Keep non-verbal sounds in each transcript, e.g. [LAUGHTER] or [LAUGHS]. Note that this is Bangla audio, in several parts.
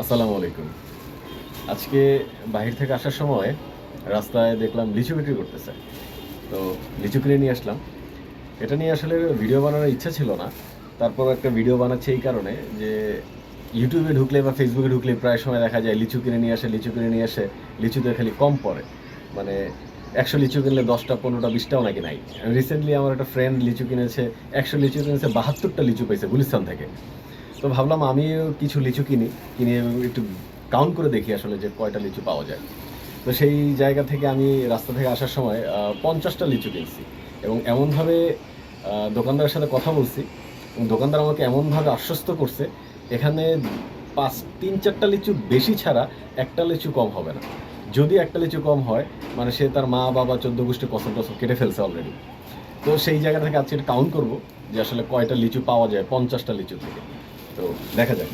আসসালামু আলাইকুম। আজকে বাহির থেকে আসার সময় রাস্তায় দেখলাম লিচু বিক্রি করতেছে। তো লিচু কিনে নিয়ে আসলাম। এটা নিয়ে আসলে ভিডিও বানানোর ইচ্ছা ছিল না। তারপর একটা ভিডিও বানাচ্ছে এই কারণে যে ইউটিউবে ঢুকলে বা ফেসবুকে ঢুকলে প্রায় সময় দেখা যায় লিচু কিনে নিয়ে আসে, লিচু কিনে নিয়ে আসে, লিচুতে খালি কম পড়ে। মানে একশো লিচু কিনলে দশটা, পনেরোটা, বিশটাও নাকি নাই। রিসেন্টলি আমার একটা ফ্রেন্ড লিচু কিনেছে, একশো লিচু কিনেছে, বাহাত্তরটা লিচু পাইছে গুলিস্তান থেকে। তো ভাবলাম আমিও কিছু লিচু কিনি, কিনে একটু কাউন্ট করে দেখি আসলে যে কয়টা লিচু পাওয়া যায়। তো সেই জায়গা থেকে আমি রাস্তা থেকে আসার সময় পঞ্চাশটা লিচু কিনছি এবং এমনভাবে দোকানদারের সাথে কথা বলছি এবং দোকানদার আমাকে এমনভাবে আশ্বস্ত করছে, এখানে পাঁচ, তিন, চারটা লিচু বেশি ছাড়া একটা লিচু কম হবে না। যদি একটা লিচু কম হয় মানে সে তার মা, বাবা, চোদ্দ গোষ্ঠী কসম টসম কেটে ফেলছে অলরেডি তো সেই জায়গা থেকে আজকে কাউন্ট করব যে আসলে কয়টা লিচু পাওয়া যায় পঞ্চাশটা লিচু থেকে। তো দেখা যাক।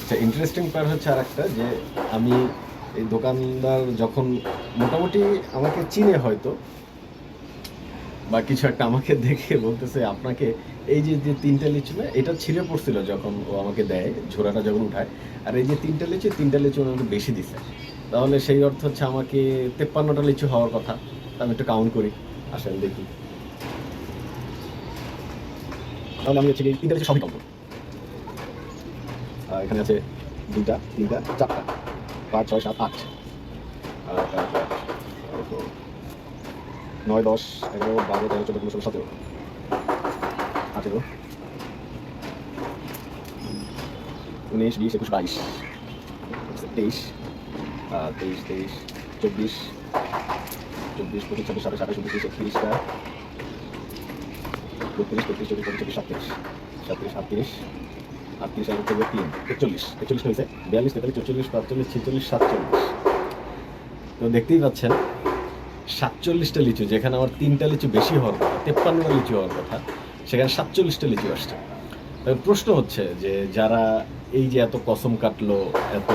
আচ্ছা ইন্টারেস্টিং পার হচ্ছে আর একটা যে আমি এই দোকানদার যখন মোটামুটি আমাকে চিনে হয়তো বা কিছু একটা আমাকে [LAUGHS] দেখে বলতেছে, আপনাকে এই যে যে তিনটা লিচু না, এটা ছিঁড়ে পড়ছিল যখন ও আমাকে দেয়, ঝোড়াটা যখন উঠায়। আর এই যে তিনটা লিচু তিনটা লিচু আমাকে বেশি দিছে। তাহলে সেই অর্থ হচ্ছে আমাকে তেপ্পান্নটা লিচু হওয়ার কথা। আমি একটু কাউন্ট করি। আসেন, দেখি। তাহলে আমি হচ্ছে তিনটা লিচু সবই এখানে আছে দুইটা, তিনটা, চারটা। পাঁচ, ছয়, সাত, আট। নয় দশ, এগারো, বারো, তেরো, চোদ্দ, পনেরো সতেরো, আঠেরো, উনিশ, বিশ, একুশ, বাইশ, তেইশ তেইশ তেইশ, চব্বিশ চব্বিশ, পঁচিশ, ছাব্বিশ, সাতাশ, আঠাশ, উনত্রিশ একত্রিশটা বত্রিশ, তেত্রিশ চব্বিশ পঁচিশ সাতত্রিশ সাতত্রিশ, আটত্রিশ আটত্রিশ আর তিন, একচল্লিশ একচল্লিশ হয়েছে, বিয়াল্লিশ, তেতাল্লিশ চল্লিশ পাঁচচল্লিশ, ছেচল্লিশ, সাতচল্লিশ। তো দেখতেই পাচ্ছেন সাতচল্লিশটা লিচু, যেখানে আমার তিনটা লিচু বেশি হওয়ার কথা, তেপ্পান্নটা লিচু হওয়ার কথা, সেখানে সাতচল্লিশটা লিচু আসছে। প্রশ্ন হচ্ছে যে যারা এই যে এত কসম কাটলো, এত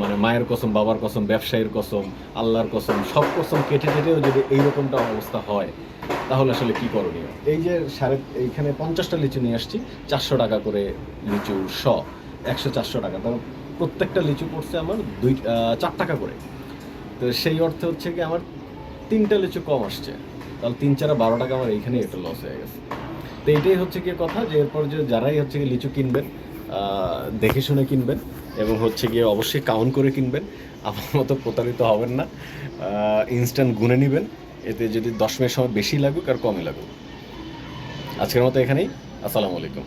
মানে মায়ের কসম, বাবার কসম, ব্যবসায়ীর কসম, আল্লাহর কসম, সব কসম কেটে কেটেও যদি এইরকমটা অবস্থা হয়, তাহলে আসলে কি করণীয়? এই যে সাড়ে, এইখানে পঞ্চাশটা লিচু নিয়ে আসছি, চারশো টাকা করে লিচু শ, একশো চারশো টাকা। তার প্রত্যেকটা লিচু পড়ছে আমার দুই চার টাকা করে। তো সেই অর্থে হচ্ছে কি আমার তিনটা লিচু কম আসছে। তাহলে তিন চারা বারো টাকা আমার এইখানে একটু লস হয়ে গেছে। তো এটাই হচ্ছে কি কথা যে এরপর যে যারাই হচ্ছে কি লিচু কিনবেন দেখে শুনে কিনবেন এবং হচ্ছে গিয়ে অবশ্যই কাউন্ট করে কিনবেন, আমার মতো প্রতারিত হবেন না। ইনস্ট্যান্ট গুনে নেবেন, এতে যদি দশ মিনিট সময় বেশি লাগুক আর কমই লাগুক। আজকের মতো এখানেই, আসসালামু আলাইকুম।